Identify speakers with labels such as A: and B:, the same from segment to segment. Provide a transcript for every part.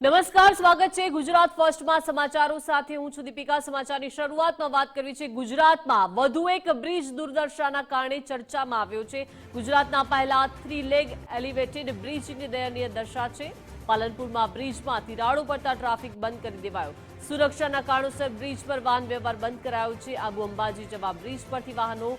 A: નમસ્કાર, સ્વાગત છે ગુજરાત ફર્સ્ટમાં સમાચારો સાથે. હું છું દીપિકા, સમાચારની શરૂઆતમાં વાત કરવી છે ગુજરાતમાં. વધુ એક બ્રિજ દુર્દશાના કારણે ચર્ચામાં આવ્યો છે. ગુજરાતના પહેલા થ્રી લેગ એલિવેટેડ બ્રિજની દયનીય દશા છે. પાલનપુરમાં બ્રિજમાં તિરાડો પડતા ટ્રાફિક બંધ કરી દેવાયો. સુરક્ષાના કારણોસર બ્રિજ પર વાહન વ્યવહાર બંધ કરાયો છે. આબુ અંબાજી જવા બ્રિજ પરથી વાહનો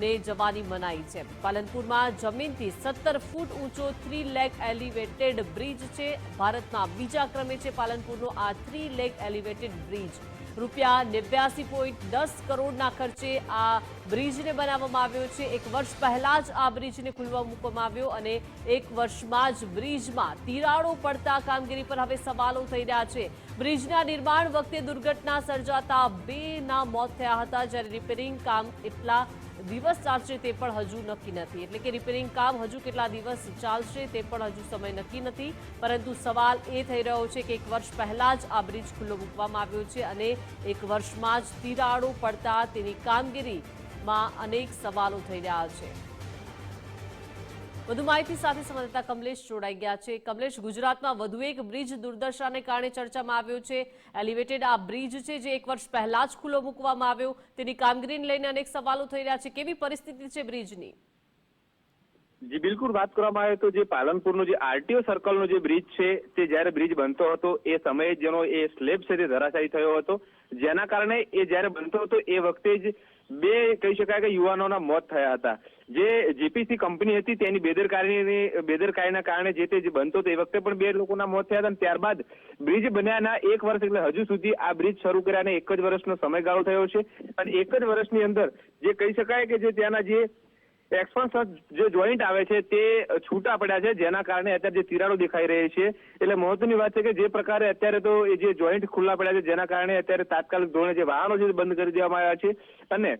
A: ને જવાની મનાઈ છે. પાલનપુરમાં જમીનથી સત્તર ફૂટ ઊંચો થ્રી લેગ એલિવેટેડ બ્રિજ છે. ભારતમાં બીજા ક્રમે છે પાલનપુરનો આ થ્રી લેગ એલિવેટેડ બ્રિજ. રૂપિયા નેવ્યાસી પોઈન્ટ દસ કરોડના ખર્ચે આ બ્રિજને બનાવવામાં આવ્યો છે. એક વર્ષ પહેલાં જ આ બ્રિજને ખુલવા મૂકવામાં આવ્યો અને એક વર્ષમાં જ બ્રિજમાં તિરાડો પડતા કામગીરી પર હવે સવાલો થઈ રહ્યા છે. બ્રિજના નિર્માણ વખતે દુર્ઘટના સર્જાતા બેના મોત થયા હતા. જ્યારે રિપેરિંગ કામ એટલા દિવસ ચાલશે તે પણ હજુ નક્કી નથી. એટલે કે રિપેરિંગ કામ હજુ કેટલા દિવસ ચાલશે તે પણ હજુ સમય નક્કી નથી. પરંતુ સવાલ એ થઈ રહ્યો છે કે એક વર્ષ પહેલા જ આ બ્રિજ ખુલ્લો મૂકવામાં આવ્યો છે અને એક વર્ષમાં જ તિરાડો પડતા તેની કામગીરીમાં અનેક સવાલો થઈ રહ્યા છે. વધુ માહિતી સાથે સંવાદદાતા કમલેશ જોડાઈ ગયા છે. કમલેશ, ગુજરાતમાં વધુ એક બ્રિજ દુર્દશાને કારણે ચર્ચામાં આવ્યો છે. એલિવેટેડ આ બ્રિજ છે જે એક વર્ષ પહેલા જ ખુલ્લો મૂકવામાં આવ્યો. તેની કામગીરીને લઈને અનેક સવાલો થઈ રહ્યા છે. કેવી પરિસ્થિતિ છે બ્રિજની?
B: જી, બિલકુલ વાત કરવામાં આવે તો જે પાલનપુરનો જે આરટીઓ સર્કલનો જે બ્રિજ છે, તે જ્યારે બ્રિજ બનતો હતો, એ સમયે જેનો એ સ્લેબ છે તે ધરાશાયી થયો હતો. જેના કારણે એ જ્યારે બનતો હતો, એ વખતે જ બે કહી શકાય કે યુવાનોના મોત થયા હતા. જે જીપીસી કંપની હતી, તેની બેદરકારીની, બેદરકારીના કારણે જે તે બનતો હતો, એ વખતે પણ બે લોકોના મોત થયા હતા અને ત્યારબાદ બ્રિજ બન્યાના એક વર્ષ એટલે હજુ સુધી આ બ્રિજ શરૂ કર્યાને એક જ વર્ષનો સમયગાળો થયો છે. અને એક જ વર્ષની અંદર જે કહી શકાય કે જે ત્યાંના જે એક્સપન્સ જે જોઈન્ટ આવે છે, તે છૂટા પડ્યા છે, જેના કારણે અત્યારે જે તિરાડો દેખાઈ રહી છે. એટલે મહત્વની વાત છે કે જે પ્રકારે અત્યારે તો એ જે જોઈન્ટ ખુલ્લા પડ્યા છે, જેના કારણે અત્યારે તાત્કાલિક ધોરણે જે વાહનો છે બંધ કરી દેવામાં આવ્યા છે. અને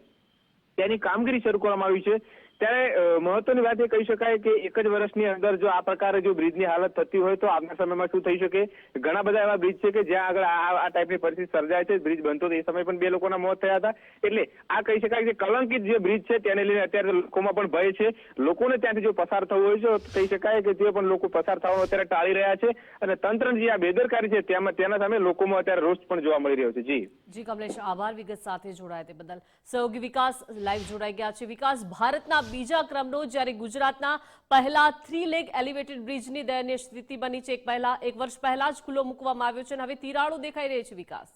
B: તેની કામગીરી શરૂ કરવામાં આવી છે. ત્યારે મહત્વની વાત એ કહી શકાય કે એક જ વર્ષની અંદર જો આ પ્રકારે જો બ્રિજની હાલત થતી હોય તો આવનાર સમયમાં શું થઈ શકે? ઘણા બધા એવા બ્રિજ છે કે જ્યાં આગળ આ ટાઈપની પરિસ્થિતિ સર્જાય છે. બ્રિજ બનતો એ સમયે પણ બે લોકોના મોત થયા હતા. એટલે આ કહી શકાય કે કલંકિત જે બ્રિજ છે તેને લઈને અત્યારે લોકોમાં પણ ભય છે. લોકોને ત્યાંથી જો પસાર થવું હોય છે, તો કહી શકાય કે જે પણ લોકો પસાર થવાનું અત્યારે ટાળી રહ્યા છે અને તંત્રની જે આ બેદરકારી છે તેમાં, તેના સામે લોકોમાં અત્યારે રોષ પણ જોવા મળી રહ્યો છે. જી.
A: જી, કમલેશ, આભાર. વિગત સાથે જોડાયા તે બદલ. સહયોગી વિકાસ લાઈવ જોડાઈ ગયા છે. વિકાસ ભારતના બીજા ક્રમનો જ્યારે ગુજરાતના પહેલા થ્રી લેગ એલિવેટેડ બ્રિજની દયનીય સ્થિતિ બની છે. એક પહેલા, એક વર્ષ પહેલા જ ખુલ્લો મૂકવામાં આવ્યો છે અને હવે તિરાડો દેખાઈ રહી છે વિકાસ.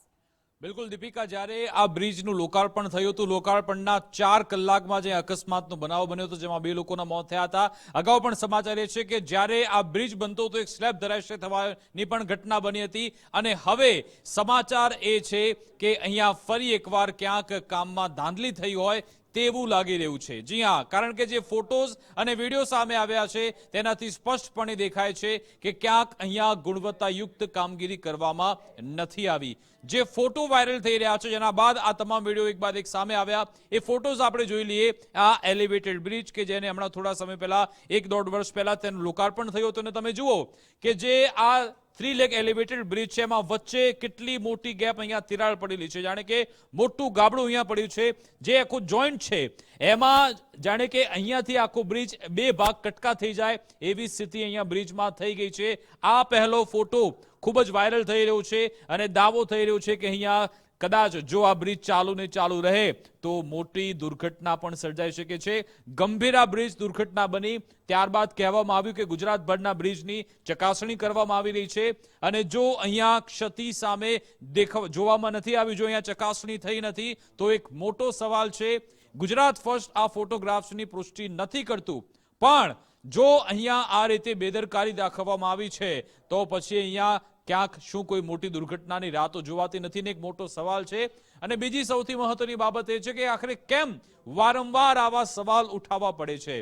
C: બિલકુલ, દીપિકા, જ્યારે આ બ્રિજનું લોકાર્પણ થયું હતું, લોકાર્પણના ચાર કલાકમાં જે અકસ્માતનો બનાવ બન્યો હતો, જેમાં બે લોકોના મોત થયા હતા. અગાઉ પણ સમાચાર એ છે કે જ્યારે આ બ્રિજ બનતો હતો, એક સ્લેબ ધરાશય થવાની પણ ઘટના બની હતી. અને હવે સમાચાર એ છે કે અહીંયા ફરી એકવાર ક્યાંક કામમાં ધાંધલી થઈ હોય તેવું લાગી રહ્યું છે. જી હા, કારણ કે જે ફોટોઝ અને વીડિયો સામે આવ્યા છે, તેનાથી સ્પષ્ટપણે દેખાય છે કે ક્યાંક અહીંયા ગુણવત્તાયુક્ત કામગીરી કરવામાં નથી આવી. જે ફોટો વાયરલ થઈ રહ્યા છે, જેના બાદ આ તમામ વીડિયો એક બાદ એક સામે આવ્યા. એ ફોટોઝ આપણે જોઈ લઈએ. આ એલિવેટેડ બ્રિજ કે જેને હમણાં થોડા સમય પહેલા, એક દોઢ વર્ષ પહેલા તેનું લોકાર્પણ થયું હતું. અને તમે જુઓ કે જે આ થ્રી લેગ એલિવેટેડ બ્રિજ છે, એમાં વચ્ચે કેટલી મોટી ગેપ અહીંયા તિરાડ પડેલી છે. જાણે કે મોટું ગાબડું અહીંયા પડ્યું છે. જે આખું જોઈન્ટ છે, એમાં જાણે કે અહીંયાથી આખો બ્રિજ બે ભાગ કટકા થઈ જાય એવી સ્થિતિ અહીંયા બ્રિજમાં થઈ ગઈ છે. આ પહેલો ફોટો ખૂબ જ વાયરલ થઈ રહ્યો છે અને દાવો થઈ રહ્યો છે કે અહીંયા કદાચ જો આ બ્રિજ ચાલુ ને ચાલુ રહે તો મોટી દુર્ઘટના પણ સર્જાઈ શકે છે. ગંભીર આ બ્રિજ દુર્ઘટના બની ત્યારબાદ કહેવામાં આવ્યું કે ગુજરાતભરના બ્રિજની ચકાસણી કરવામાં આવી રહી છે અને જો અહીંયા ક્ષતિ સામે દેખાવ, જોવામાં નથી આવ્યું જો અહીંયા ચકાસણી થઈ નથી, તો એક મોટો સવાલ છે. ગુજરાત ફર્સ્ટ આ ફોટોગ્રાફ્સની પુષ્ટિ નથી કરતું. પણ જો અહીંયા આ રીતે બેદરકારી દાખવવામાં આવી છે, તો પછી અહીંયા ક્યાંક શું કોઈ મોટી દુર્ઘટનાની રાતો જોવાતી નથી ને એક મોટો સવાલ છે. અને બીજી સૌથી મહત્વની બાબત એ છે કે આખરે કેમ વારંવાર આવા સવાલ ઉઠાવવા પડે છે?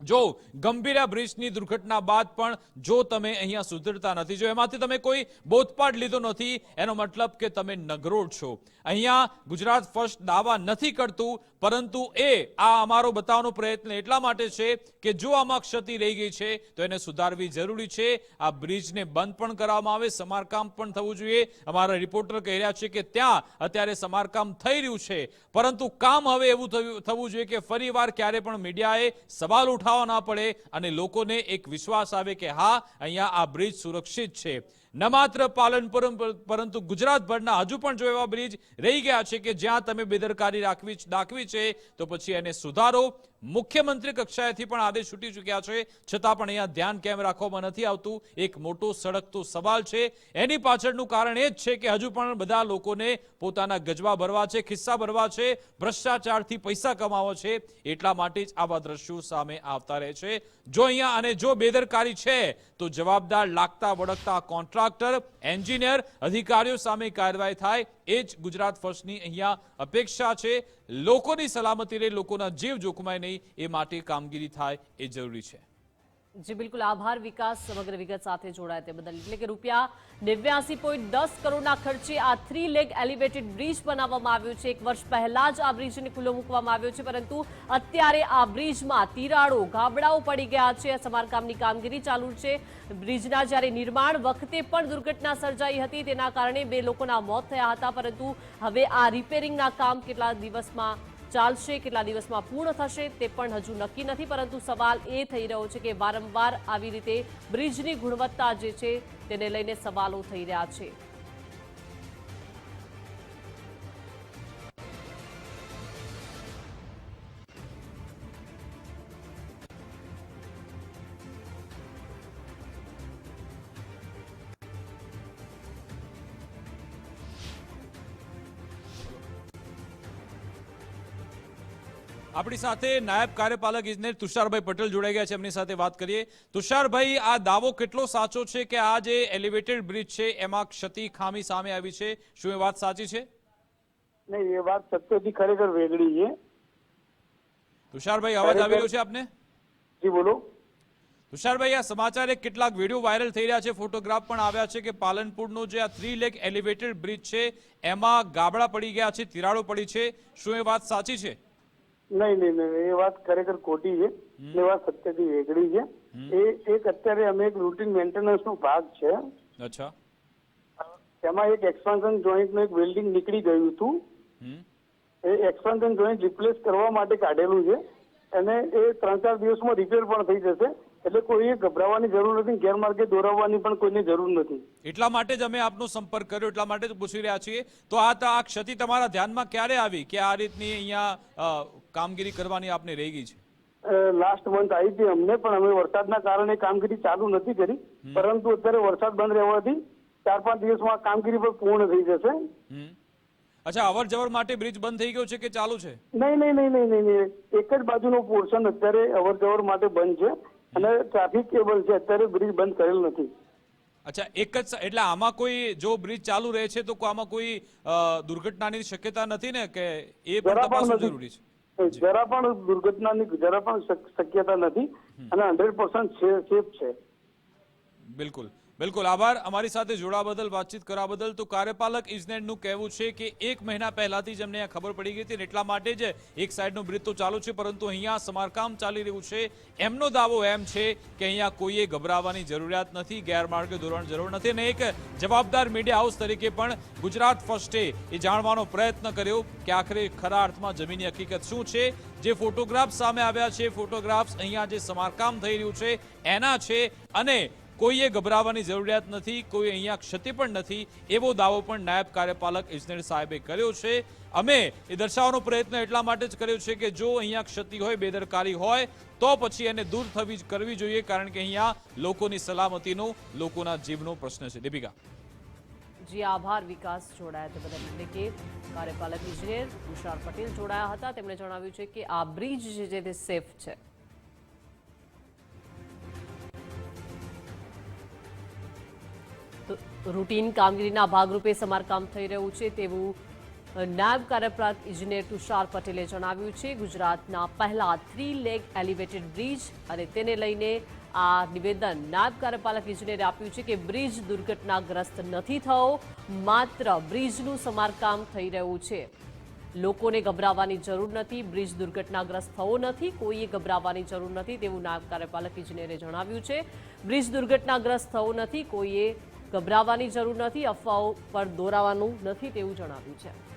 C: જો ગંભીરા બ્રિજની દુર્ઘટના બાદ પણ જો તમે અહીંયા સુધરતા નથી, જો એમાંથી તમે કોઈ બોધપાઠ લીધો નથી, એનો મતલબ કે તમે નગરોડ છો. અહીંયા ગુજરાત ફર્સ્ટ દાવા નથી કરતું પરંતુ એ આ અમારો બતાવવાનો પ્રયત્ન એટલા માટે છે કે જો આમાં ક્ષતિ રહી ગઈ છે, તો એને સુધારવી જરૂરી છે. આ બ્રિજને બંધ પણ કરવામાં આવે, સમારકામ પણ થવું જોઈએ. અમારા રિપોર્ટર કહી રહ્યા છે કે ત્યાં અત્યારે સમારકામ થઈ રહ્યું છે. પરંતુ કામ હવે એવું થવું જોઈએ કે ફરીવાર ક્યારે પણ મીડિયાએ સવાલ ઉઠાવવા ના પડે અને લોકોને એક વિશ્વાસ આવે કે હા, અહીંયા આ બ્રિજ સુરક્ષિત છે. ન માત્ર પાલનપુર પરંતુ ગુજરાતભરના હજુ પણ જો એવા બ્રિજ રહી ગયા છે કે જ્યાં તમે બેદરકારી રાખવી દાખવી છે, તો પછી એને સુધારો મુખ્યમંત્રી કક્ષાએથી પણ આદેશ છૂટી ચૂક્યા છે. છતાં પણ અહીંયા ધ્યાન કેમ રાખવામાં નથી આવતું? એક મોટો સડકતો સવાલ છે. એની પાછળનું કારણ એ જ છે કે હજુ પણ બધા લોકોને પોતાના ગજવા ભરવા છે, ખિસ્સા ભરવા છે, ભ્રષ્ટાચારથી પૈસા કમાવો છે. એટલા માટે જ આવા દ્રશ્યો સામે આવતા રહે છે. જો અહીંયા અને જો બેદરકારી છે, તો જવાબદાર લાગતા વળગતા કોન્ટ્રાક્ટર, એન્જિનિયર, અધિકારીઓ સામે કાર્યવાહી થાય. એ જ ગુજરાત ફર્સ્ટની અહીંયા અપેક્ષા છે. લોકોની સલામતી રહે લોકોના જીવ જોખમાય નહીં, એ માટે કામગીરી થાય એ જરૂરી છે.
A: જી બિલકુલ, આભાર વિકાસ સમગ્ર વિગત સાથે જોડાય તે બદલ. એટલે કે રૂપિયા નેવ્યાસી પોઈન્ટ દસ કરોડના ખર્ચે આ થ્રી લેગ એલિવેટેડ બ્રિજ બનાવવામાં આવ્યો છે. એક વર્ષ પહેલા જ આ બ્રિજને ખુલ્લો મૂકવામાં આવ્યો છે, પરંતુ અત્યારે આ બ્રિજમાં તિરાડો, ગાબડાઓ પડી ગયા છે. સમારકામની કામગીરી ચાલુ છે. બ્રિજના જ્યારે નિર્માણ વખતે પણ દુર્ઘટના સર્જાઈ હતી, તેના કારણે બે લોકોના મોત થયા હતા, પરંતુ હવે આ રિપેરિંગના કામ કેટલા દિવસમાં ચાલશે, કેટલા દિવસમાં પૂર્ણ થશે તે પણ હજુ નક્કી નથી, પરંતુ સવાલ એ થઈ રહ્યો છે કે વારંવાર આવી રીતે બ્રિજની ગુણવત્તા જે છે તેને લઈને સવાલો થઈ રહ્યા છે.
C: આપણી સાથે નાયબ કાર્યપાલક ઇજનેર તુષારભાઈ પટેલ જોડાઈ ગયા છે. એમની સાથે વાત કરીએ. તુષારભાઈ આ દાવો કેટલો સાચો છે કે આ જે એલિવેટેડ બ્રિજ છે એમાં ક્ષતિ ખામી સામે આવી છે? શું એ વાત સાચી છે?
D: નહીં એ વાત સત્યથી ખરેખર વેગળી છે.
C: તુષારભાઈ અવાજ આવી રહ્યો છે આપને?
D: જી બોલો.
C: તુષારભાઈ આ સમાચાર એક કેટલાક વીડિયો વાયરલ થઈ રહ્યા છે. ફોટોગ્રાફ પણ આવ્યા છે કે પાલનપુરનો જે આ થ્રી લેક એલિવેટેડ બ્રિજ છે એમાં ગાબડા પડી ગયા છે તિરાડો પડી છે. શું એ વાત સાચી છે?
D: નહીં નહીં નહીં એ વાત ખરેખર ખોટી છે. એ વાત સત્યથી વેગળી છે. એ એક અત્યારે અમે એક રૂટીન મેન્ટેનન્સ નો ભાગ છે.
C: અચ્છા.
D: તેમાં એક એક્સપાન્શન જોઈન્ટનું એક વેલ્ડિંગ નીકળી ગયું હતું. એ એક્સપાન્શન જોઈન્ટ રિપ્લેસ કરવા માટે કાઢેલું છે. અને એ ત્રણ ચાર દિવસમાં રિપેર પણ થઈ જશે. એટલે કોઈએ ગભરાવાની જરૂર નથી ગેરમાર્ગે દોરાવવાની પણ કોઈને જરૂર નથી.
C: એટલા માટે જ અમે આપનો સંપર્ક કર્યો એટલા માટે જ પૂછી રહ્યા છીએ. તો આ આ ક્ષતિ તમારા ધ્યાનમાં ક્યારે આવી કે આ રીતની અહીંયા કામગીરી કરવાની આપને રહી ગઈ છે?
D: લાસ્ટ મંથ આવી હતી અમને પણ અમે વરસાદના કારણે કામગીરી ચાલુ નથી કરી. પરંતુ અત્યારે વરસાદ બંધ રહેવાથી ચાર પાંચ દિવસમાં કામગીરી પણ પૂર્ણ થઈ જશે.
C: અચ્છા અવર જવર માટે બ્રિજ બંધ થઈ ગયો છે કે ચાલુ છે?
D: નહીં નહીં નહીં નહીં નહીં નહીં. એક જ બાજુનો પોર્શન અત્યારે અવર જવર માટે બંધ છે. અને ટ્રાફિક કેબલ છે અત્યારે બ્રિજ બંધ કરેલ નથી.
C: અચ્છા એક જ એટલે આમાં કોઈ જો બ્રિજ ચાલુ રહે છે તો આમાં કોઈ દુર્ઘટનાની શક્યતા નથી ને કે એ પણ તપાસવું જરૂરી છે?
D: જરા પણ દુર્ઘટનાની જરા પણ શક્યતા નથી અને હંડ્રેડ પર્સન્ટ સેફ છે.
C: બિલકુલ. બિલકુલ, આભાર. અમારી સાથે જોડા બદલ વાતચીત કરવા બદલ તો કાર્યપાલક ઇજનેરનું કહેવું છે કે એક મહિના પહેલાથી જ અમને આ ખબર પડી ગઈ હતી એટલા માટે જ એક સાઈડનો બ્રિજ તો ચાલુ છે, પરંતુ અહીંયા સમારકામ ચાલી રહ્યું છે. એમનો દાવો એમ છે કે અહીંયા કોઈએ ગભરાવાની જરૂરિયાત નથી, ગેરમાર્ગે ધોરણ જરૂર નથી અને એક જવાબદાર મીડિયા હાઉસ તરીકે પણ ગુજરાત ફર્સ્ટે એ જાણવાનો પ્રયત્ન કર્યો કે આખરે ખરા અર્થમાં જમીનની હકીકત શું છે. જે ફોટોગ્રાફ્સ સામે આવ્યા છે ફોટોગ્રાફ્સ અહીંયા જે સમારકામ થઈ રહ્યું છે, એના છે અને કોઈએ ગભરાવાની જરૂરિયાત નથી કોઈ અહીંયા ક્ષતિ પણ નથી, એવો દાવો પણ નાયબ કાર્યપાલક ઇજનેર સાહેબે કર્યો છે. અમે એ દર્શાવવાનો પ્રયત્ન એટલા માટે જ કર્યો છે કે જો અહીંયા ક્ષતિ હોય, બેદરકારી હોય, તો પછી એને દૂર થવી કરવી જોઈએ, કારણ કે અહીંયા લોકોની સલામતીનો, લોકોના જીવનો પ્રશ્ન છે. દીપિકા.
A: જી, આભાર. વિકાસ જોડાયા તે બદલ એટલે કે કાર્યપાલક ઇજનેર, તુષાર પટેલ જોડાયા હતા. તેમણે જણાવ્યું છે કે આ બ્રિજ જે છે, તે સેફ છે. રૂટીન કામગીરીના ભાગરૂપે સમારકામ થઈ રહ્યું છે તેવું નાયબ કાર્યપાલક ઇજનેર તુષાર પટેલે જણાવ્યું છે. ગુજરાતના પહેલા થ્રી લેગ એલિવેટેડ બ્રિજ અને તેને લઈને આ નિવેદન નાયબ કાર્યપાલક ઇજનેરે આપ્યું છે કે બ્રિજ દુર્ઘટનાગ્રસ્ત નથી થયો, માત્ર બ્રિજનું સમારકામ થઈ રહ્યું છે. લોકોને ગભરાવાની જરૂર નથી, બ્રિજ દુર્ઘટનાગ્રસ્ત થવો નથી, કોઈએ ગભરાવાની જરૂર નથી તેવું નાયબ કાર્યપાલક ઇજનેરે જણાવ્યું છે. બ્રિજ દુર્ઘટનાગ્રસ્ત થવો નથી, કોઈએ ગભરાવાની જરૂર નથી અફવાઓ પર દોરાવાનું નથી તેવું જણાવ્યું છે.